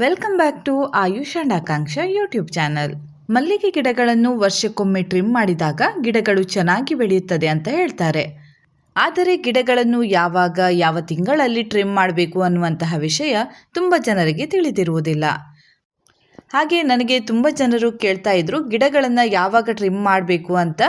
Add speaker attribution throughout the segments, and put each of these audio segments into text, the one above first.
Speaker 1: Welcome back to Ayush and Akanksha YouTube channel ಮಲ್ಲಿಗೆ ಗಿಡಗಳನ್ನು ವರ್ಷಕ್ಕೊಮ್ಮೆ ಟ್ರಿಮ್ ಮಾಡಿದಾಗ ಗಿಡಗಳು ಚೆನ್ನಾಗಿ ಬೆಳೆಯುತ್ತದೆ ಅಂತ ಹೇಳ್ತಾರೆ. ಆದರೆ ಗಿಡಗಳನ್ನು ಯಾವಾಗ, ಯಾವ ತಿಂಗಳಲ್ಲಿ ಟ್ರಿಮ್ ಮಾಡಬೇಕು ಅನ್ನುವಂತಹ ವಿಷಯ ತುಂಬ ಜನರಿಗೆ ತಿಳಿದಿರುವುದಿಲ್ಲ. ಹಾಗೆ ನನಗೆ ತುಂಬ ಜನರು ಕೇಳ್ತಾ ಇದ್ರು, ಗಿಡಗಳನ್ನು ಯಾವಾಗ ಟ್ರಿಮ್ ಮಾಡಬೇಕು ಅಂತ.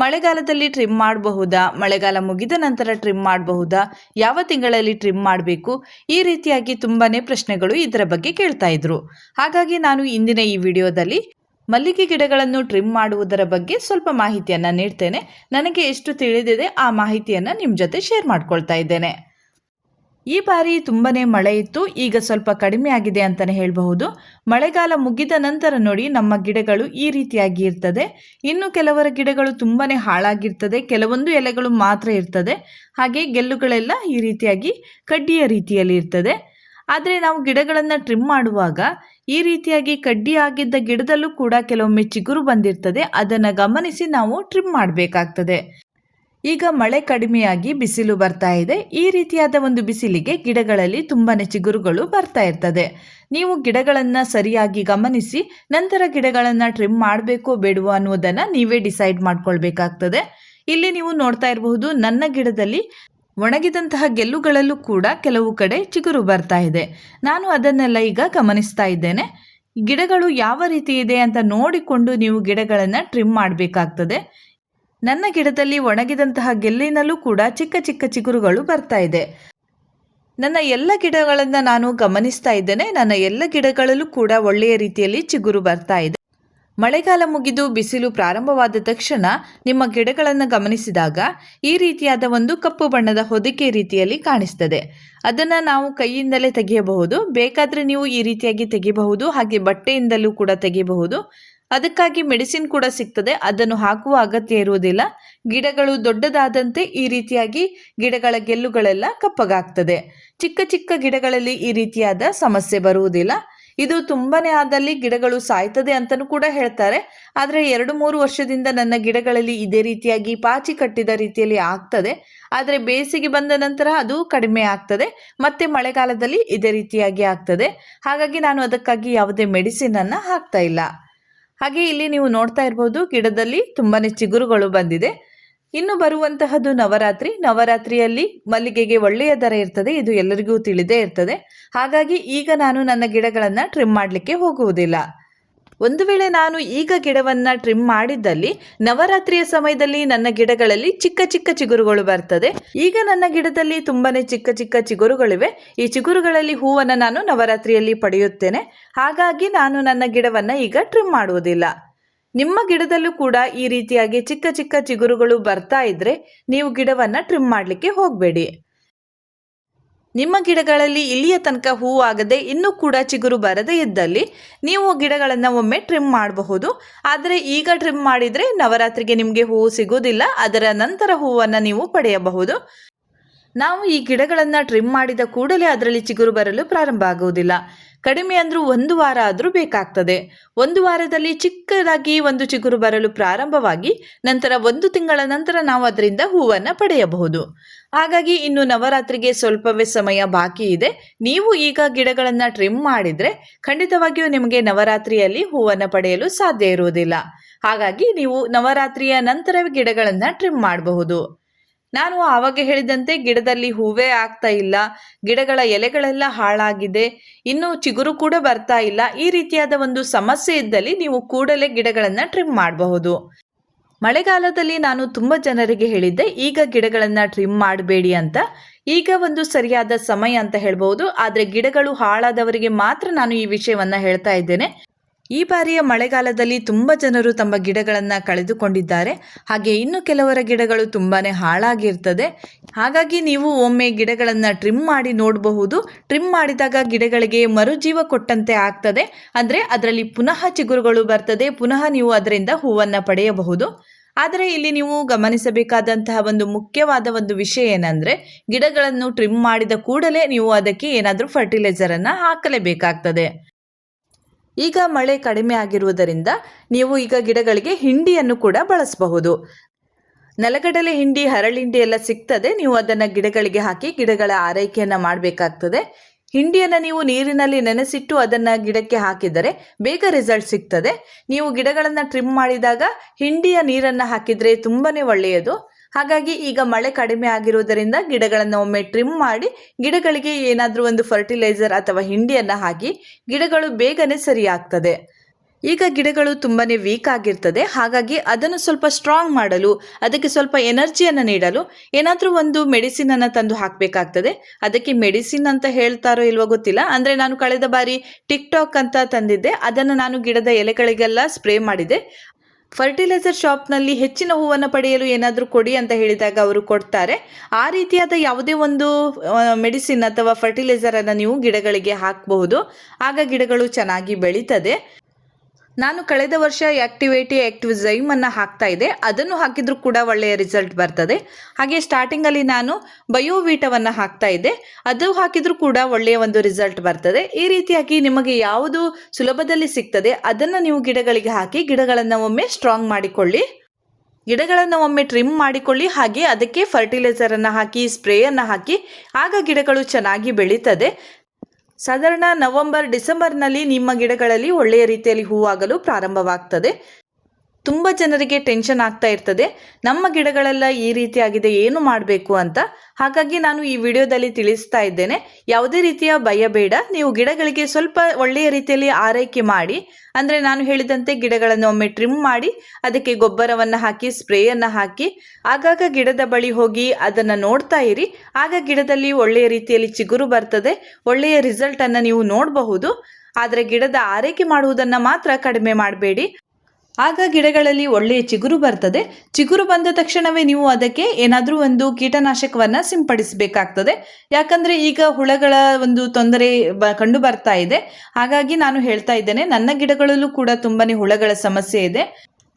Speaker 1: ಮಳೆಗಾಲದಲ್ಲಿ ಟ್ರಿಮ್ ಮಾಡಬಹುದಾ? ಮಳೆಗಾಲ ಮುಗಿದ ನಂತರ ಟ್ರಿಮ್ ಮಾಡಬಹುದಾ? ಯಾವ ತಿಂಗಳಲ್ಲಿ ಟ್ರಿಮ್ ಮಾಡಬೇಕು? ಈ ರೀತಿಯಾಗಿ ತುಂಬಾನೇ ಪ್ರಶ್ನೆಗಳು ಇದರ ಬಗ್ಗೆ ಕೇಳ್ತಾ ಇದ್ರು. ಹಾಗಾಗಿ ನಾನು ಇಂದಿನ ಈ ವಿಡಿಯೋದಲ್ಲಿ ಮಲ್ಲಿಗೆ ಗಿಡಗಳನ್ನು ಟ್ರಿಮ್ ಮಾಡುವುದರ ಬಗ್ಗೆ ಸ್ವಲ್ಪ ಮಾಹಿತಿಯನ್ನು ನೀಡ್ತೇನೆ. ನನಗೆ ಎಷ್ಟು ತಿಳಿದಿದೆ ಆ ಮಾಹಿತಿಯನ್ನು ನಿಮ್ಮ ಜೊತೆ ಶೇರ್ ಮಾಡ್ಕೊಳ್ತಾ ಇದ್ದೇನೆ. ಈ ಬಾರಿ ತುಂಬನೇ ಮಳೆ ಇತ್ತು. ಈಗ ಸ್ವಲ್ಪ ಕಡಿಮೆ ಆಗಿದೆ ಅಂತಲೇ ಹೇಳಬಹುದು. ಮಳೆಗಾಲ ಮುಗಿದ ನಂತರ ನೋಡಿ ನಮ್ಮ ಗಿಡಗಳು ಈ ರೀತಿಯಾಗಿ ಇರ್ತದೆ. ಇನ್ನು ಕೆಲವರ ಗಿಡಗಳು ತುಂಬನೇ ಹಾಳಾಗಿರ್ತದೆ. ಕೆಲವೊಂದು ಎಲೆಗಳು ಮಾತ್ರ ಇರ್ತದೆ. ಹಾಗೆ ಗೆಲ್ಲುಗಳೆಲ್ಲ ಈ ರೀತಿಯಾಗಿ ಕಡ್ಡಿಯ ರೀತಿಯಲ್ಲಿ ಇರ್ತದೆ. ಆದರೆ ನಾವು ಗಿಡಗಳನ್ನು ಟ್ರಿಮ್ ಮಾಡುವಾಗ ಈ ರೀತಿಯಾಗಿ ಕಡ್ಡಿ ಆಗಿದ್ದ ಗಿಡದಲ್ಲೂ ಕೂಡ ಕೆಲವೊಮ್ಮೆ ಚಿಗುರು ಬಂದಿರ್ತದೆ. ಅದನ್ನು ಗಮನಿಸಿ ನಾವು ಟ್ರಿಮ್ ಮಾಡಬೇಕಾಗ್ತದೆ. ಈಗ ಮಳೆ ಕಡಿಮೆಯಾಗಿ ಬಿಸಿಲು ಬರ್ತಾ ಇದೆ. ಈ ರೀತಿಯಾದ ಒಂದು ಬಿಸಿಲಿಗೆ ಗಿಡಗಳಲ್ಲಿ ತುಂಬಾನೇ ಚಿಗುರುಗಳು ಬರ್ತಾ ಇರ್ತದೆ. ನೀವು ಗಿಡಗಳನ್ನು ಸರಿಯಾಗಿ ಗಮನಿಸಿ, ನಂತರ ಗಿಡಗಳನ್ನು ಟ್ರಿಮ್ ಮಾಡಬೇಕು ಬೇಡವೋ ಅನ್ನೋದನ್ನು ನೀವೇ ಡಿಸೈಡ್ ಮಾಡ್ಕೊಳ್ಬೇಕಾಗ್ತದೆ. ಇಲ್ಲಿ ನೀವು ನೋಡ್ತಾ ಇರಬಹುದು, ನನ್ನ ಗಿಡದಲ್ಲಿ ಒಣಗಿದಂತಹ ಗೆಲ್ಲುಗಳಲ್ಲೂ ಕೂಡ ಕೆಲವು ಕಡೆ ಚಿಗುರು ಬರ್ತಾ ಇದೆ. ನಾನು ಅದನ್ನೆಲ್ಲ ಈಗ ಗಮನಿಸ್ತಾ ಇದ್ದೇನೆ. ಗಿಡಗಳು ಯಾವ ರೀತಿ ಇದೆ ಅಂತ ನೋಡಿಕೊಂಡು ನೀವು ಗಿಡಗಳನ್ನು ಟ್ರಿಮ್ ಮಾಡಬೇಕಾಗ್ತದೆ. ನನ್ನ ಗಿಡದಲ್ಲಿ ಒಣಗಿದಂತಹ ಗೆಲ್ಲಿನಲ್ಲೂ ಕೂಡ ಚಿಕ್ಕ ಚಿಕ್ಕ ಚಿಗುರುಗಳು ಬರ್ತಾ ಇದೆ. ನನ್ನ ಎಲ್ಲ ಗಿಡಗಳನ್ನು ನಾನು ಗಮನಿಸ್ತಾ ಇದ್ದೇನೆ. ನನ್ನ ಎಲ್ಲ ಗಿಡಗಳಲ್ಲೂ ಕೂಡ ಒಳ್ಳೆಯ ರೀತಿಯಲ್ಲಿ ಚಿಗುರು ಬರ್ತಾ ಇದೆ. ಮಳೆಗಾಲ ಮುಗಿದು ಬಿಸಿಲು ಪ್ರಾರಂಭವಾದ ತಕ್ಷಣ ನಿಮ್ಮ ಗಿಡಗಳನ್ನು ಗಮನಿಸಿದಾಗ ಈ ರೀತಿಯಾದ ಒಂದು ಕಪ್ಪು ಬಣ್ಣದ ಹೊದಿಕೆ ರೀತಿಯಲ್ಲಿ ಕಾಣಿಸ್ತದೆ. ಅದನ್ನು ನಾವು ಕೈಯಿಂದಲೇ ತೆಗೆಯಬಹುದು. ಬೇಕಾದರೆ ನೀವು ಈ ರೀತಿಯಾಗಿ ತೆಗೆಯಬಹುದು. ಹಾಗೆ ಬಟ್ಟೆಯಿಂದಲೂ ಕೂಡ ತೆಗೆಯಬಹುದು. ಅದಕ್ಕಾಗಿ ಮೆಡಿಸಿನ್ ಕೂಡ ಸಿಗ್ತದೆ. ಅದನ್ನು ಹಾಕುವ ಅಗತ್ಯ ಇರುವುದಿಲ್ಲ. ಗಿಡಗಳು ದೊಡ್ಡದಾದಂತೆ ಈ ರೀತಿಯಾಗಿ ಗಿಡಗಳ ಗೆಲ್ಲುಗಳೆಲ್ಲ ಕಪ್ಪಗಾಗ್ತದೆ. ಚಿಕ್ಕ ಚಿಕ್ಕ ಗಿಡಗಳಲ್ಲಿ ಈ ರೀತಿಯಾದ ಸಮಸ್ಯೆ ಬರುವುದಿಲ್ಲ. ಇದು ತುಂಬನೇ ಆದಲ್ಲಿ ಗಿಡಗಳು ಸಾಯ್ತದೆ ಅಂತಲೂ ಕೂಡ ಹೇಳ್ತಾರೆ. ಆದರೆ ಎರಡು ಮೂರು ವರ್ಷದಿಂದ ನನ್ನ ಗಿಡಗಳಲ್ಲಿ ಇದೇ ರೀತಿಯಾಗಿ ಪಾಚಿ ಕಟ್ಟಿದ ರೀತಿಯಲ್ಲಿ ಆಗ್ತದೆ. ಆದರೆ ಬೇಸಿಗೆ ಬಂದ ನಂತರ ಅದು ಕಡಿಮೆ ಆಗ್ತದೆ. ಮತ್ತೆ ಮಳೆಗಾಲದಲ್ಲಿ ಇದೇ ರೀತಿಯಾಗಿ ಆಗ್ತದೆ. ಹಾಗಾಗಿ ನಾನು ಅದಕ್ಕಾಗಿ ಯಾವುದೇ ಮೆಡಿಸಿನನ್ನು ಹಾಕ್ತಾ ಇಲ್ಲ. ಹಾಗೆ ಇಲ್ಲಿ ನೀವು ನೋಡ್ತಾ ಇರ್ಬೋದು ಗಿಡದಲ್ಲಿ ತುಂಬಾನೇ ಚಿಗುರುಗಳು ಬಂದಿದೆ. ಇನ್ನು ಬರುವಂತಹದ್ದು ನವರಾತ್ರಿ. ನವರಾತ್ರಿಯಲ್ಲಿ ಮಲ್ಲಿಗೆಗೆ ಒಳ್ಳೆಯ ದರ ಇರ್ತದೆ. ಇದು ಎಲ್ಲರಿಗೂ ತಿಳಿದೇ ಇರ್ತದೆ. ಹಾಗಾಗಿ ಈಗ ನಾನು ನನ್ನ ಗಿಡಗಳನ್ನು ಟ್ರಿಮ್ ಮಾಡಲಿಕ್ಕೆ ಹೋಗುವುದಿಲ್ಲ. ಒಂದು ವೇಳೆ ನಾನು ಈಗ ಗಿಡವನ್ನು ಟ್ರಿಮ್ ಮಾಡಿದ್ದಲ್ಲಿ ನವರಾತ್ರಿಯ ಸಮಯದಲ್ಲಿ ನನ್ನ ಗಿಡಗಳಲ್ಲಿ ಚಿಕ್ಕ ಚಿಕ್ಕ ಚಿಗುರುಗಳು ಬರ್ತದೆ. ಈಗ ನನ್ನ ಗಿಡದಲ್ಲಿ ತುಂಬಾನೇ ಚಿಕ್ಕ ಚಿಕ್ಕ ಚಿಗುರುಗಳಿವೆ. ಈ ಚಿಗುರುಗಳಲ್ಲಿ ಹೂವನ್ನು ನಾನು ನವರಾತ್ರಿಯಲ್ಲಿ ಪಡೆಯುತ್ತೇನೆ. ಹಾಗಾಗಿ ನಾನು ನನ್ನ ಗಿಡವನ್ನು ಈಗ ಟ್ರಿಮ್ ಮಾಡುವುದಿಲ್ಲ. ನಿಮ್ಮ ಗಿಡದಲ್ಲೂ ಕೂಡ ಈ ರೀತಿಯಾಗಿ ಚಿಕ್ಕ ಚಿಕ್ಕ ಚಿಗುರುಗಳು ಬರ್ತಾ ಇದ್ರೆ ನೀವು ಗಿಡವನ್ನು ಟ್ರಿಮ್ ಮಾಡಲಿಕ್ಕೆ ಹೋಗಬೇಡಿ. ನಿಮ್ಮ ಗಿಡಗಳಲ್ಲಿ ಇಲ್ಲಿಯ ತನಕ ಹೂವು ಆಗದೆ ಇನ್ನೂ ಕೂಡ ಚಿಗುರು ಬರದೇ ಇದ್ದಲ್ಲಿ ನೀವು ಗಿಡಗಳನ್ನು ಒಮ್ಮೆ ಟ್ರಿಮ್ ಮಾಡಬಹುದು. ಆದರೆ ಈಗ ಟ್ರಿಮ್ ಮಾಡಿದರೆ ನವರಾತ್ರಿಗೆ ನಿಮಗೆ ಹೂವು ಸಿಗೋದಿಲ್ಲ ಅದರ ನಂತರ ಹೂವನ್ನು ನೀವು ಪಡೆಯಬಹುದು. ನಾವು ಈ ಗಿಡಗಳನ್ನು ಟ್ರಿಮ್ ಮಾಡಿದ ಕೂಡಲೇ ಅದರಲ್ಲಿ ಚಿಗುರು ಬರಲು ಪ್ರಾರಂಭ ಆಗುವುದಿಲ್ಲ. ಕಡಿಮೆ ಅಂದರೂ ಒಂದು ವಾರ ಆದರೂ ಬೇಕಾಗ್ತದೆ. ಒಂದು ವಾರದಲ್ಲಿ ಚಿಕ್ಕದಾಗಿ ಒಂದು ಚಿಗುರು ಬರಲು ಪ್ರಾರಂಭವಾಗಿ ನಂತರ ಒಂದು ತಿಂಗಳ ನಂತರ ನಾವು ಅದರಿಂದ ಹೂವನ್ನು ಪಡೆಯಬಹುದು. ಹಾಗಾಗಿ ಇನ್ನು ನವರಾತ್ರಿಗೆ ಸ್ವಲ್ಪವೇ ಸಮಯ ಬಾಕಿ ಇದೆ. ನೀವು ಈಗ ಗಿಡಗಳನ್ನು ಟ್ರಿಮ್ ಮಾಡಿದರೆ ಖಂಡಿತವಾಗಿಯೂ ನಿಮಗೆ ನವರಾತ್ರಿಯಲ್ಲಿ ಹೂವನ್ನು ಪಡೆಯಲು ಸಾಧ್ಯ ಇರುವುದಿಲ್ಲ. ಹಾಗಾಗಿ ನೀವು ನವರಾತ್ರಿಯ ನಂತರವೇ ಗಿಡಗಳನ್ನು ಟ್ರಿಮ್ ಮಾಡಬಹುದು. ನಾನು ಆವಾಗ ಹೇಳಿದಂತೆ ಗಿಡದಲ್ಲಿ ಹೂವೇ ಆಗ್ತಾ ಇಲ್ಲ. ಗಿಡಗಳ ಎಲೆಗಳೆಲ್ಲ ಹಾಳಾಗಿದೆ. ಇನ್ನು ಚಿಗುರು ಕೂಡ ಬರ್ತಾ ಇಲ್ಲ. ಈ ರೀತಿಯಾದ ಒಂದು ಸಮಸ್ಯೆ ಇದ್ದಲ್ಲಿ ನೀವು ಕೂಡಲೇ ಗಿಡಗಳನ್ನು ಟ್ರಿಮ್ ಮಾಡಬಹುದು. ಮಳೆಗಾಲದಲ್ಲಿ ನಾನು ತುಂಬ ಜನರಿಗೆ ಹೇಳಿದ್ದೆ, ಈಗ ಗಿಡಗಳನ್ನು ಟ್ರಿಮ್ ಮಾಡಬೇಡಿ ಅಂತ. ಈಗ ಒಂದು ಸರಿಯಾದ ಸಮಯ ಅಂತ ಹೇಳ್ಬೋದು ಆದರೆ ಗಿಡಗಳು ಹಾಳಾದವರಿಗೆ ಮಾತ್ರ ನಾನು ಈ ವಿಷಯವನ್ನು ಹೇಳ್ತಾ ಇದ್ದೇನೆ. ಈ ಬಾರಿಯ ಮಳೆಗಾಲದಲ್ಲಿ ತುಂಬ ಜನರು ತಮ್ಮ ಗಿಡಗಳನ್ನು ಕಳೆದುಕೊಂಡಿದ್ದಾರೆ. ಹಾಗೆ ಇನ್ನು ಕೆಲವರ ಗಿಡಗಳು ತುಂಬಾ ಹಾಳಾಗಿರ್ತದೆ. ಹಾಗಾಗಿ ನೀವು ಒಮ್ಮೆ ಗಿಡಗಳನ್ನು ಟ್ರಿಮ್ ಮಾಡಿ ನೋಡಬಹುದು. ಟ್ರಿಮ್ ಮಾಡಿದಾಗ ಗಿಡಗಳಿಗೆ ಮರುಜೀವ ಕೊಟ್ಟಂತೆ ಆಗ್ತದೆ. ಅಂದರೆ ಅದರಲ್ಲಿ ಪುನಃ ಚಿಗುರುಗಳು ಬರ್ತದೆ. ಪುನಃ ನೀವು ಅದರಿಂದ ಹೂವನ್ನು ಪಡೆಯಬಹುದು. ಆದರೆ ಇಲ್ಲಿ ನೀವು ಗಮನಿಸಬೇಕಾದಂತಹ ಒಂದು ಮುಖ್ಯವಾದ ಒಂದು ವಿಷಯ ಏನಂದರೆ, ಗಿಡಗಳನ್ನು ಟ್ರಿಮ್ ಮಾಡಿದ ಕೂಡಲೇ ನೀವು ಅದಕ್ಕೆ ಏನಾದರೂ ಫರ್ಟಿಲೈಸರನ್ನು ಹಾಕಲೇಬೇಕಾಗ್ತದೆ. ಈಗ ಮಳೆ ಕಡಿಮೆ ಆಗಿರುವುದರಿಂದ ನೀವು ಈಗ ಗಿಡಗಳಿಗೆ ಹಿಂಡಿಯನ್ನು ಕೂಡ ಬಳಸಬಹುದು. ನೆಲಗಡಲೆ ಹಿಂಡಿ ಹರಳಿಂಡಿ ಎಲ್ಲ ಸಿಗ್ತದೆ. ನೀವು ಅದನ್ನು ಗಿಡಗಳಿಗೆ ಹಾಕಿ ಗಿಡಗಳ ಆರೈಕೆಯನ್ನು ಮಾಡಬೇಕಾಗ್ತದೆ. ಹಿಂಡಿಯನ್ನು ನೀವು ನೀರಿನಲ್ಲಿ ನೆನೆಸಿಟ್ಟು ಅದನ್ನು ಗಿಡಕ್ಕೆ ಹಾಕಿದರೆ ಬೇಗ ರಿಸಲ್ಟ್ ಸಿಗ್ತದೆ. ನೀವು ಗಿಡಗಳನ್ನು ಟ್ರಿಮ್ ಮಾಡಿದಾಗ ಹಿಂಡಿಯ ನೀರನ್ನು ಹಾಕಿದರೆ ತುಂಬಾ ಒಳ್ಳೆಯದು. ಹಾಗಾಗಿ ಈಗ ಮಳೆ ಕಡಿಮೆ ಆಗಿರುವುದರಿಂದ ಗಿಡಗಳನ್ನು ಒಮ್ಮೆ ಟ್ರಿಮ್ ಮಾಡಿ ಗಿಡಗಳಿಗೆ ಏನಾದರೂ ಒಂದು ಫರ್ಟಿಲೈಸರ್ ಅಥವಾ ಹಿಂಡಿಯನ್ನು ಹಾಕಿ ಗಿಡಗಳು ಬೇಗನೆ ಸರಿಯಾಗ್ತದೆ. ಈಗ ಗಿಡಗಳು ತುಂಬಾ ವೀಕ್ ಆಗಿರ್ತದೆ. ಹಾಗಾಗಿ ಅದನ್ನು ಸ್ವಲ್ಪ ಸ್ಟ್ರಾಂಗ್ ಮಾಡಲು, ಅದಕ್ಕೆ ಸ್ವಲ್ಪ ಎನರ್ಜಿಯನ್ನು ನೀಡಲು ಏನಾದರೂ ಒಂದು ಮೆಡಿಸಿನ್ ಅನ್ನು ತಂದು ಹಾಕಬೇಕಾಗ್ತದೆ. ಅದಕ್ಕೆ ಮೆಡಿಸಿನ್ ಅಂತ ಹೇಳ್ತಾರೋ ಇಲ್ವೋ ಗೊತ್ತಿಲ್ಲ. ಅಂದರೆ ನಾನು ಕಳೆದ ಬಾರಿ ಟಿಕ್ ಟಾಕ್ ಅಂತ ತಂದಿದ್ದೆ. ಅದನ್ನು ನಾನು ಗಿಡದ ಎಲೆಗಳಿಗೆಲ್ಲ ಸ್ಪ್ರೇ ಮಾಡಿದೆ. ಫರ್ಟಿಲೈಸರ್ ಶಾಪ್ನಲ್ಲಿ ಹೆಚ್ಚಿನ ಹೂವನ್ನು ಪಡೆಯಲು ಏನಾದರೂ ಕೊಡಿ ಅಂತ ಹೇಳಿದಾಗ ಅವರು ಕೊಡ್ತಾರೆ. ಆ ರೀತಿಯಾದ ಯಾವುದೇ ಒಂದು ಮೆಡಿಸಿನ್ ಅಥವಾ ಫರ್ಟಿಲೈಸರನ್ನು ನೀವು ಗಿಡಗಳಿಗೆ ಹಾಕಬಹುದು. ಆಗ ಗಿಡಗಳು ಚೆನ್ನಾಗಿ ಬೆಳೀತದೆ. ನಾನು ಕಳೆದ ವರ್ಷ ಆ್ಯಕ್ಟಿವೇಟಿ ಆ್ಯಕ್ಟಿವ್ ಝೈಮನ್ನು ಹಾಕ್ತಾ ಇದ್ದೆ. ಅದನ್ನು ಹಾಕಿದರೂ ಕೂಡ ಒಳ್ಳೆಯ ರಿಸಲ್ಟ್ ಬರ್ತದೆ. ಹಾಗೆ ಸ್ಟಾರ್ಟಿಂಗಲ್ಲಿ ನಾನು ಬಯೋವೀಟವನ್ನು ಹಾಕ್ತಾ ಇದ್ದೆ. ಅದು ಹಾಕಿದರೂ ಕೂಡ ಒಳ್ಳೆಯ ಒಂದು ರಿಸಲ್ಟ್ ಬರ್ತದೆ. ಈ ರೀತಿಯಾಗಿ ನಿಮಗೆ ಯಾವುದು ಸುಲಭದಲ್ಲಿ ಸಿಗ್ತದೆ, ಅದನ್ನು ನೀವು ಗಿಡಗಳಿಗೆ ಹಾಕಿ ಗಿಡಗಳನ್ನು ಒಮ್ಮೆ ಸ್ಟ್ರಾಂಗ್ ಮಾಡಿಕೊಳ್ಳಿ. ಗಿಡಗಳನ್ನು ಒಮ್ಮೆ ಟ್ರಿಮ್ ಮಾಡಿಕೊಳ್ಳಿ. ಹಾಗೆ ಅದಕ್ಕೆ ಫರ್ಟಿಲೈಸರನ್ನು ಹಾಕಿ ಸ್ಪ್ರೇಯನ್ನು ಹಾಕಿ, ಆಗ ಗಿಡಗಳು ಚೆನ್ನಾಗಿ ಬೆಳೀತದೆ. ಸಾಧಾರಣ ನವೆಂಬರ್ ಡಿಸೆಂಬರ್ನಲ್ಲಿ ನಿಮ್ಮ ಗಿಡಗಳಲ್ಲಿ ಒಳ್ಳೆಯ ರೀತಿಯಲ್ಲಿ ಹೂವಾಗಲು ಪ್ರಾರಂಭವಾಗ್ತದೆ. ತುಂಬ ಜನರಿಗೆ ಟೆನ್ಷನ್ ಆಗ್ತಾ ಇರ್ತದೆ. ನಮ್ಮ ಗಿಡಗಳೆಲ್ಲ ಈ ರೀತಿಯಾಗಿದೆ, ಏನು ಮಾಡಬೇಕು ಅಂತ. ಹಾಗಾಗಿ ನಾನು ಈ ವಿಡಿಯೋದಲ್ಲಿ ತಿಳಿಸ್ತಾ ಇದ್ದೇನೆ. ಯಾವುದೇ ರೀತಿಯ ಭಯ ಬೇಡ. ನೀವು ಗಿಡಗಳಿಗೆ ಸ್ವಲ್ಪ ಒಳ್ಳೆಯ ರೀತಿಯಲ್ಲಿ ಆರೈಕೆ ಮಾಡಿ. ಅಂದರೆ ನಾನು ಹೇಳಿದಂತೆ ಗಿಡಗಳನ್ನು ಒಮ್ಮೆ ಟ್ರಿಮ್ ಮಾಡಿ, ಅದಕ್ಕೆ ಗೊಬ್ಬರವನ್ನು ಹಾಕಿ, ಸ್ಪ್ರೇಯನ್ನು ಹಾಕಿ. ಆಗಾಗ ಗಿಡದ ಬಳಿ ಹೋಗಿ ಅದನ್ನು ನೋಡ್ತಾ ಇರಿ. ಆಗ ಗಿಡದಲ್ಲಿ ಒಳ್ಳೆಯ ರೀತಿಯಲ್ಲಿ ಚಿಗುರು ಬರ್ತದೆ. ಒಳ್ಳೆಯ ರಿಸಲ್ಟನ್ನು ನೀವು ನೋಡಬಹುದು. ಆದರೆ ಗಿಡದ ಆರೈಕೆ ಮಾಡುವುದನ್ನು ಮಾತ್ರ ಕಡಿಮೆ ಮಾಡಬೇಡಿ. ಆಗ ಗಿಡಗಳಲ್ಲಿ ಒಳ್ಳೆಯ ಚಿಗುರು ಬರ್ತದೆ. ಚಿಗುರು ಬಂದ ತಕ್ಷಣವೇ ನೀವು ಅದಕ್ಕೆ ಏನಾದರೂ ಒಂದು ಕೀಟನಾಶಕವನ್ನು ಸಿಂಪಡಿಸಬೇಕಾಗ್ತದೆ. ಯಾಕಂದರೆ ಈಗ ಹುಳಗಳ ಒಂದು ತೊಂದರೆ ಬ, ಕಂಡು ಬರ್ತಾ ಇದೆ. ಹಾಗಾಗಿ ನಾನು ಹೇಳ್ತಾ ಇದ್ದೇನೆ, ನನ್ನ ಗಿಡಗಳಲ್ಲೂ ಕೂಡ ತುಂಬಾ ಹುಳಗಳ ಸಮಸ್ಯೆ ಇದೆ.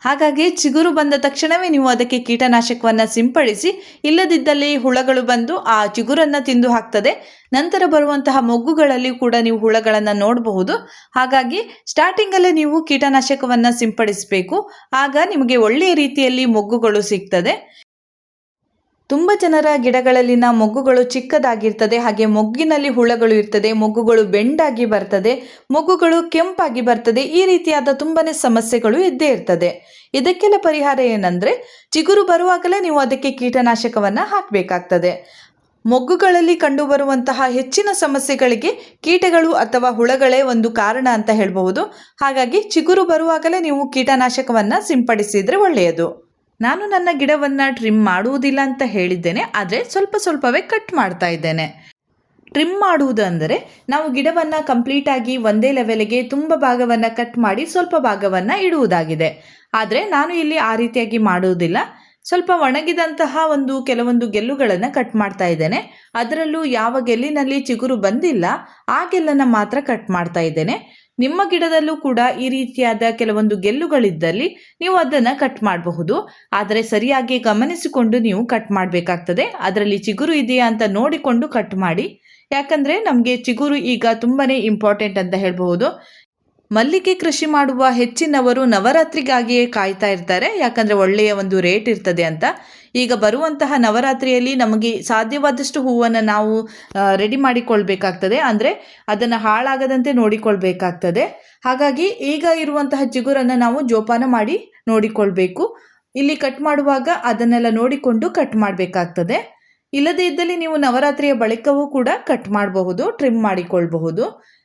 Speaker 1: ಹಾಗಾಗಿ ಚಿಗುರು ಬಂದ ತಕ್ಷಣವೇ ನೀವು ಅದಕ್ಕೆ ಕೀಟನಾಶಕವನ್ನು ಸಿಂಪಡಿಸಿ, ಇಲ್ಲದಿದ್ದಲ್ಲಿ ಹುಳಗಳು ಬಂದು ಆ ಚಿಗುರನ್ನು ತಿಂದು ಹಾಕ್ತದೆ. ನಂತರ ಬರುವಂತಹ ಮೊಗ್ಗುಗಳಲ್ಲಿ ಕೂಡ ನೀವು ಹುಳಗಳನ್ನು ನೋಡಬಹುದು. ಹಾಗಾಗಿ ಸ್ಟಾರ್ಟಿಂಗಲ್ಲೇ ನೀವು ಕೀಟನಾಶಕವನ್ನು ಸಿಂಪಡಿಸಬೇಕು. ಆಗ ನಿಮಗೆ ಒಳ್ಳೆಯ ರೀತಿಯಲ್ಲಿ ಮೊಗ್ಗುಗಳು ಸಿಗ್ತದೆ. ತುಂಬ ಜನರ ಗಿಡಗಳಲ್ಲಿನ ಮೊಗ್ಗುಗಳು ಚಿಕ್ಕದಾಗಿರ್ತದೆ, ಹಾಗೆ ಮೊಗ್ಗಿನಲ್ಲಿ ಹುಳಗಳು ಇರ್ತದೆ, ಮೊಗ್ಗುಗಳು ಬೆಂಡಾಗಿ ಬರ್ತದೆ, ಮೊಗ್ಗುಗಳು ಕೆಂಪಾಗಿ ಬರ್ತದೆ, ಈ ರೀತಿಯಾದ ತುಂಬನೇ ಸಮಸ್ಯೆಗಳು ಇದ್ದೇ ಇರ್ತದೆ. ಇದಕ್ಕೆಲ್ಲ ಪರಿಹಾರ ಏನಂದರೆ, ಚಿಗುರು ಬರುವಾಗಲೇ ನೀವು ಅದಕ್ಕೆ ಕೀಟನಾಶಕವನ್ನು ಹಾಕಬೇಕಾಗ್ತದೆ. ಮೊಗ್ಗುಗಳಲ್ಲಿ ಕಂಡುಬರುವಂತಹ ಹೆಚ್ಚಿನ ಸಮಸ್ಯೆಗಳಿಗೆ ಕೀಟಗಳು ಅಥವಾ ಹುಳಗಳೇ ಒಂದು ಕಾರಣ ಅಂತ ಹೇಳಬಹುದು. ಹಾಗಾಗಿ ಚಿಗುರು ಬರುವಾಗಲೇ ನೀವು ಕೀಟನಾಶಕವನ್ನು ಸಿಂಪಡಿಸಿದರೆ ಒಳ್ಳೆಯದು. ನಾನು ನನ್ನ ಗಿಡವನ್ನು ಟ್ರಿಮ್ ಮಾಡುವುದಿಲ್ಲ ಅಂತ ಹೇಳಿದ್ದೇನೆ, ಆದರೆ ಸ್ವಲ್ಪ ಸ್ವಲ್ಪವೇ ಕಟ್ ಮಾಡ್ತಾ ಇದ್ದೇನೆ. ಟ್ರಿಮ್ ಮಾಡುವುದು ಅಂದರೆ ನಾವು ಗಿಡವನ್ನು ಕಂಪ್ಲೀಟಾಗಿ ಒಂದೇ ಲೆವೆಲ್ಗೆ ತುಂಬ ಭಾಗವನ್ನು ಕಟ್ ಮಾಡಿ ಸ್ವಲ್ಪ ಭಾಗವನ್ನು ಇಡುವುದಾಗಿದೆ. ಆದರೆ ನಾನು ಇಲ್ಲಿ ಆ ರೀತಿಯಾಗಿ ಮಾಡುವುದಿಲ್ಲ. ಸ್ವಲ್ಪ ಒಣಗಿದಂತಹ ಒಂದು ಕೆಲವೊಂದು ಗೆಲ್ಲುಗಳನ್ನು ಕಟ್ ಮಾಡ್ತಾ ಇದ್ದೇನೆ. ಅದರಲ್ಲೂ ಯಾವ ಗೆಲ್ಲಿನಲ್ಲಿ ಚಿಗುರು ಬಂದಿಲ್ಲ, ಆ ಗೆಲ್ಲನ್ನು ಮಾತ್ರ ಕಟ್ ಮಾಡ್ತಾ ಇದ್ದೇನೆ. ನಿಮ್ಮ ಗಿಡದಲ್ಲೂ ಕೂಡ ಈ ರೀತಿಯಾದ ಕೆಲವೊಂದು ಗೆಲ್ಲುಗಳಿದ್ದಲ್ಲಿ ನೀವು ಅದನ್ನು ಕಟ್ ಮಾಡಬಹುದು. ಆದರೆ ಸರಿಯಾಗಿ ಗಮನಿಸಿಕೊಂಡು ನೀವು ಕಟ್ ಮಾಡಬೇಕಾಗ್ತದೆ. ಅದರಲ್ಲಿ ಚಿಗುರು ಇದೆಯಾ ಅಂತ ನೋಡಿಕೊಂಡು ಕಟ್ ಮಾಡಿ. ಯಾಕಂದರೆ ನಮಗೆ ಚಿಗುರು ಈಗ ತುಂಬಾ ಇಂಪಾರ್ಟೆಂಟ್ ಅಂತ ಹೇಳಬಹುದು. ಮಲ್ಲಿಗೆ ಕೃಷಿ ಮಾಡುವ ಹೆಚ್ಚಿನವರು ನವರಾತ್ರಿಗಾಗಿಯೇ ಕಾಯ್ತಾ ಇರ್ತಾರೆ. ಯಾಕಂದರೆ ಒಳ್ಳೆಯ ಒಂದು ರೇಟ್ ಇರ್ತದೆ ಅಂತ. ಈಗ ಬರುವಂತಹ ನವರಾತ್ರಿಯಲ್ಲಿ ನಮಗೆ ಸಾಧ್ಯವಾದಷ್ಟು ಹೂವನ್ನು ನಾವು ರೆಡಿ ಮಾಡಿಕೊಳ್ಬೇಕಾಗ್ತದೆ. ಅಂದರೆ ಅದನ್ನು ಹಾಳಾಗದಂತೆ ನೋಡಿಕೊಳ್ಬೇಕಾಗ್ತದೆ. ಹಾಗಾಗಿ ಈಗ ಇರುವಂತಹ ಚಿಗುರನ್ನು ನಾವು ಜೋಪಾನ ಮಾಡಿ ನೋಡಿಕೊಳ್ಬೇಕು. ಇಲ್ಲಿ ಕಟ್ ಮಾಡುವಾಗ ಅದನ್ನೆಲ್ಲ ನೋಡಿಕೊಂಡು ಕಟ್ ಮಾಡಬೇಕಾಗ್ತದೆ. ಇಲ್ಲದೇ ಇದ್ದಲ್ಲಿ ನೀವು ನವರಾತ್ರಿಯ ಬಳಿಕವೂ ಕೂಡ ಕಟ್ ಮಾಡಬಹುದು ಟ್ರಿಮ್ ಮಾಡಿಕೊಳ್ಬಹುದು.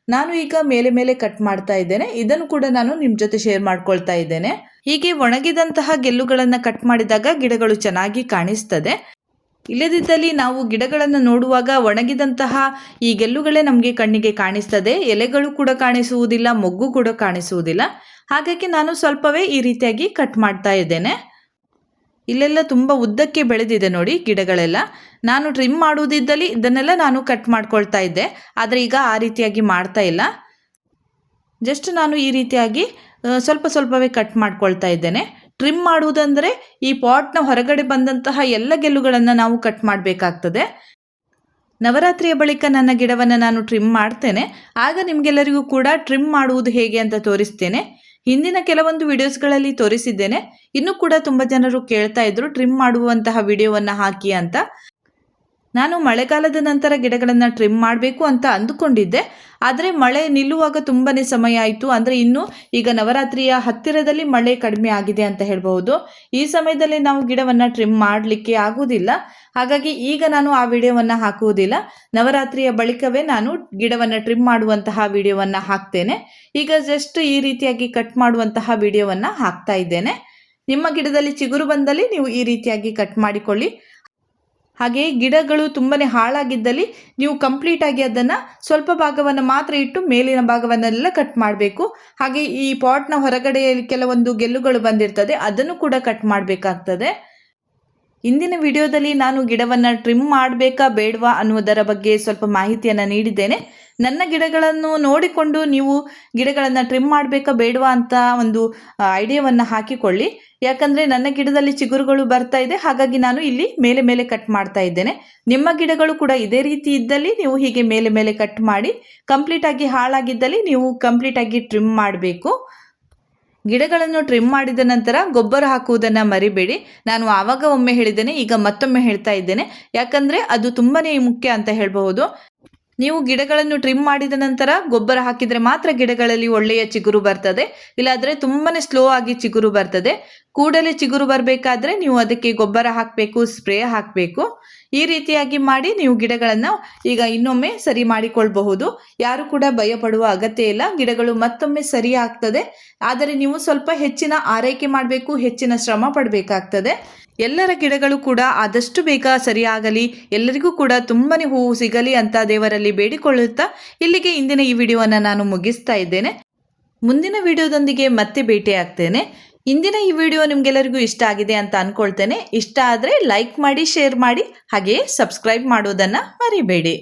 Speaker 1: ನಾನು ಈಗ ಮೇಲೆ ಮೇಲೆ ಕಟ್ ಮಾಡ್ತಾ ಇದ್ದೇನೆ. ಇದನ್ನು ಕೂಡ ನಾನು ನಿಮ್ಮ ಜೊತೆ ಶೇರ್ ಮಾಡ್ಕೊಳ್ತಾ ಇದ್ದೇನೆ. ಹೀಗೆ ಒಣಗಿದಂತಹ ಗೆಲ್ಲುಗಳನ್ನು ಕಟ್ ಮಾಡಿದಾಗ ಗಿಡಗಳು ಚೆನ್ನಾಗಿ ಕಾಣಿಸ್ತದೆ. ಇಲ್ಲದಿದ್ದಲ್ಲಿ ನಾವು ಗಿಡಗಳನ್ನು ನೋಡುವಾಗ ಒಣಗಿದಂತಹ ಈ ಗೆಲ್ಲುಗಳೇ ನಮಗೆ ಕಣ್ಣಿಗೆ ಕಾಣಿಸ್ತದೆ. ಎಲೆಗಳು ಕೂಡ ಕಾಣಿಸುವುದಿಲ್ಲ, ಮೊಗ್ಗು ಕೂಡ ಕಾಣಿಸುವುದಿಲ್ಲ. ಹಾಗಾಗಿ ನಾನು ಸ್ವಲ್ಪವೇ ಈ ರೀತಿಯಾಗಿ ಕಟ್ ಮಾಡ್ತಾ ಇದ್ದೇನೆ. ಇಲ್ಲೆಲ್ಲ ತುಂಬ ಉದ್ದಕ್ಕೆ ಬೆಳೆದಿದೆ ನೋಡಿ ಗಿಡಗಳೆಲ್ಲ. ನಾನು ಟ್ರಿಮ್ ಮಾಡುವುದಿದ್ದಲ್ಲಿ ಇದನ್ನೆಲ್ಲ ನಾನು ಕಟ್ ಮಾಡ್ಕೊಳ್ತಾ ಇದ್ದೆ. ಆದರೆ ಈಗ ಆ ರೀತಿಯಾಗಿ ಮಾಡ್ತಾ ಇಲ್ಲ. ಜಸ್ಟ್ ನಾನು ಈ ರೀತಿಯಾಗಿ ಸ್ವಲ್ಪ ಸ್ವಲ್ಪವೇ ಕಟ್ ಮಾಡ್ಕೊಳ್ತಾ ಇದ್ದೇನೆ. ಟ್ರಿಮ್ ಮಾಡುವುದಂದರೆ ಈ ಪಾಟ್ನ ಹೊರಗಡೆ ಬಂದಂತಹ ಎಲ್ಲ ಗೆಲ್ಲುಗಳನ್ನು ನಾವು ಕಟ್ ಮಾಡಬೇಕಾಗ್ತದೆ. ನವರಾತ್ರಿಯ ಬಳಿಕ ನನ್ನ ಗಿಡವನ್ನು ನಾನು ಟ್ರಿಮ್ ಮಾಡ್ತೇನೆ. ಆಗ ನಿಮಗೆಲ್ಲರಿಗೂ ಕೂಡ ಟ್ರಿಮ್ ಮಾಡುವುದು ಹೇಗೆ ಅಂತ ತೋರಿಸ್ತೇನೆ. ಹಿಂದಿನ ಕೆಲವೊಂದು ವಿಡಿಯೋಸ್ಗಳಲ್ಲಿ ತೋರಿಸಿದ್ದೇನೆ. ಇನ್ನೂ ಕೂಡ ತುಂಬ ಜನರು ಕೇಳ್ತಾ ಇದ್ರು, ಟ್ರಿಮ್ ಮಾಡುವಂತಹ ವಿಡಿಯೋವನ್ನು ಹಾಕಿ ಅಂತ. ನಾನು ಮಳೆಗಾಲದ ನಂತರ ಗಿಡಗಳನ್ನು ಟ್ರಿಮ್ ಮಾಡಬೇಕು ಅಂತ ಅಂದುಕೊಂಡಿದ್ದೆ. ಆದರೆ ಮಳೆ ನಿಲ್ಲುವಾಗ ತುಂಬಾ ಸಮಯ ಆಯಿತು. ಅಂದರೆ ಇನ್ನು ಈಗ ನವರಾತ್ರಿಯ ಹತ್ತಿರದಲ್ಲಿ ಮಳೆ ಕಡಿಮೆ ಆಗಿದೆ ಅಂತ ಹೇಳಬಹುದು. ಈ ಸಮಯದಲ್ಲಿ ನಾವು ಗಿಡವನ್ನು ಟ್ರಿಮ್ ಮಾಡಲಿಕ್ಕೆ ಆಗುವುದಿಲ್ಲ ಹಾಗಾಗಿ ಈಗ ನಾನು ಆ ವಿಡಿಯೋವನ್ನು ಹಾಕುವುದಿಲ್ಲ. ನವರಾತ್ರಿಯ ಬಳಿಕವೇ ನಾನು ಗಿಡವನ್ನು ಟ್ರಿಮ್ ಮಾಡುವಂತಹ ವಿಡಿಯೋವನ್ನು ಹಾಕ್ತೇನೆ. ಈಗ ಜಸ್ಟ್ ಈ ರೀತಿಯಾಗಿ ಕಟ್ ಮಾಡುವಂತಹ ವಿಡಿಯೋವನ್ನು ಹಾಕ್ತಾ ಇದ್ದೇನೆ. ನಿಮ್ಮ ಗಿಡದಲ್ಲಿ ಚಿಗುರು ಬಂದಲ್ಲಿ ನೀವು ಈ ರೀತಿಯಾಗಿ ಕಟ್ ಮಾಡಿಕೊಳ್ಳಿ. ಹಾಗೆ ಗಿಡಗಳು ತುಂಬನೇ ಹಾಳಾಗಿದ್ದಲ್ಲಿ ನೀವು ಕಂಪ್ಲೀಟಾಗಿ ಅದನ್ನು ಸ್ವಲ್ಪ ಭಾಗವನ್ನು ಮಾತ್ರ ಇಟ್ಟು ಮೇಲಿನ ಭಾಗವನ್ನೆಲ್ಲ ಕಟ್ ಮಾಡಬೇಕು. ಹಾಗೆ ಈ ಪಾಟ್ನ ಹೊರಗಡೆ ಕೆಲವೊಂದು ಗೆಲ್ಲುಗಳು ಬಂದಿರ್ತದೆ, ಅದನ್ನು ಕೂಡ ಕಟ್ ಮಾಡಬೇಕಾಗ್ತದೆ. ಇಂದಿನ ವಿಡಿಯೋದಲ್ಲಿ ನಾನು ಗಿಡವನ್ನು ಟ್ರಿಮ್ ಮಾಡಬೇಕಾ ಬೇಡವಾ ಅನ್ನುವುದರ ಬಗ್ಗೆ ಸ್ವಲ್ಪ ಮಾಹಿತಿಯನ್ನು ನೀಡಿದ್ದೇನೆ. ನನ್ನ ಗಿಡಗಳನ್ನು ನೋಡಿಕೊಂಡು ನೀವು ಗಿಡಗಳನ್ನು ಟ್ರಿಮ್ ಮಾಡಬೇಕಾ ಬೇಡವಾ ಅಂತ ಒಂದು ಐಡಿಯಾವನ್ನು ಹಾಕಿಕೊಳ್ಳಿ. ಯಾಕಂದರೆ ನನ್ನ ಗಿಡದಲ್ಲಿ ಚಿಗುರುಗಳು ಬರ್ತಾ ಇದೆ. ಹಾಗಾಗಿ ನಾನು ಇಲ್ಲಿ ಮೇಲೆ ಮೇಲೆ ಕಟ್ ಮಾಡ್ತಾ ಇದ್ದೇನೆ. ನಿಮ್ಮ ಗಿಡಗಳು ಕೂಡ ಇದೇ ರೀತಿ ಇದ್ದಲ್ಲಿ ನೀವು ಹೀಗೆ ಮೇಲೆ ಮೇಲೆ ಕಟ್ ಮಾಡಿ ಕಂಪ್ಲೀಟಾಗಿ ಹಾಳಾಗಿದ್ದಲ್ಲಿ ನೀವು ಕಂಪ್ಲೀಟಾಗಿ ಟ್ರಿಮ್ ಮಾಡಬೇಕು. ಗಿಡಗಳನ್ನು ಟ್ರಿಮ್ ಮಾಡಿದ ನಂತರ ಗೊಬ್ಬರ ಹಾಕುವುದನ್ನು ಮರಿಬೇಡಿ. ನಾನು ಆವಾಗ ಒಮ್ಮೆ ಹೇಳಿದ್ದೇನೆ, ಈಗ ಮತ್ತೊಮ್ಮೆ ಹೇಳ್ತಾ ಇದ್ದೇನೆ. ಯಾಕಂದರೆ ಅದು ತುಂಬಾ ಮುಖ್ಯ ಅಂತ ಹೇಳಬಹುದು. ನೀವು ಗಿಡಗಳನ್ನು ಟ್ರಿಮ್ ಮಾಡಿದ ನಂತರ ಗೊಬ್ಬರ ಹಾಕಿದರೆ ಮಾತ್ರ ಗಿಡಗಳಲ್ಲಿ ಒಳ್ಳೆಯ ಚಿಗುರು ಬರ್ತದೆ. ಇಲ್ಲಾದರೆ ತುಂಬಾ ಸ್ಲೋ ಆಗಿ ಚಿಗುರು ಬರ್ತದೆ. ಕೂಡಲೇ ಚಿಗುರು ಬರಬೇಕಾದ್ರೆ ನೀವು ಅದಕ್ಕೆ ಗೊಬ್ಬರ ಹಾಕಬೇಕು ಸ್ಪ್ರೇ ಹಾಕಬೇಕು. ಈ ರೀತಿಯಾಗಿ ಮಾಡಿ ನೀವು ಗಿಡಗಳನ್ನು ಈಗ ಇನ್ನೊಮ್ಮೆ ಸರಿ ಮಾಡಿಕೊಳ್ಬಹುದು. ಯಾರು ಕೂಡ ಭಯಪಡುವ ಅಗತ್ಯ ಇಲ್ಲ. ಗಿಡಗಳು ಮತ್ತೊಮ್ಮೆ ಸರಿ ಆಗ್ತದೆ. ಆದರೆ ನೀವು ಸ್ವಲ್ಪ ಹೆಚ್ಚಿನ ಆರೈಕೆ ಮಾಡಬೇಕು, ಹೆಚ್ಚಿನ ಶ್ರಮ ಪಡಬೇಕಾಗ್ತದೆ. ಎಲ್ಲರ ಗಿಡಗಳು ಕೂಡ ಆದಷ್ಟು ಬೇಗ ಸರಿಯಾಗಲಿ. ಎಲ್ಲರಿಗೂ ಕೂಡ ತುಂಬನೇ ಹೂವು ಸಿಗಲಿ ಅಂತ ದೇವರಲ್ಲಿ ಬೇಡಿಕೊಳ್ಳುತ್ತಾ ಇಲ್ಲಿಗೆ ಇಂದಿನ ಈ ವಿಡಿಯೋವನ್ನು ನಾನು ಮುಗಿಸ್ತಾ ಇದ್ದೇನೆ. ಮುಂದಿನ ವಿಡಿಯೋದೊಂದಿಗೆ ಮತ್ತೆ ಭೇಟಿ ಆಗ್ತೇನೆ ಇಂದಿನ ಈ ವಿಡಿಯೋ ನಿಮ್ಗೆಲ್ಲರಿಗೂ ಇಷ್ಟ ಆಗಿದೆ ಅಂತ ಅನ್ಕೊಳ್ತೇನೆ. ಇಷ್ಟ ಆದರೆ ಲೈಕ್ ಮಾಡಿ ಶೇರ್ ಮಾಡಿ, ಹಾಗೆಯೇ ಸಬ್ಸ್ಕ್ರೈಬ್ ಮಾಡೋದನ್ನು ಮರಿಬೇಡಿ.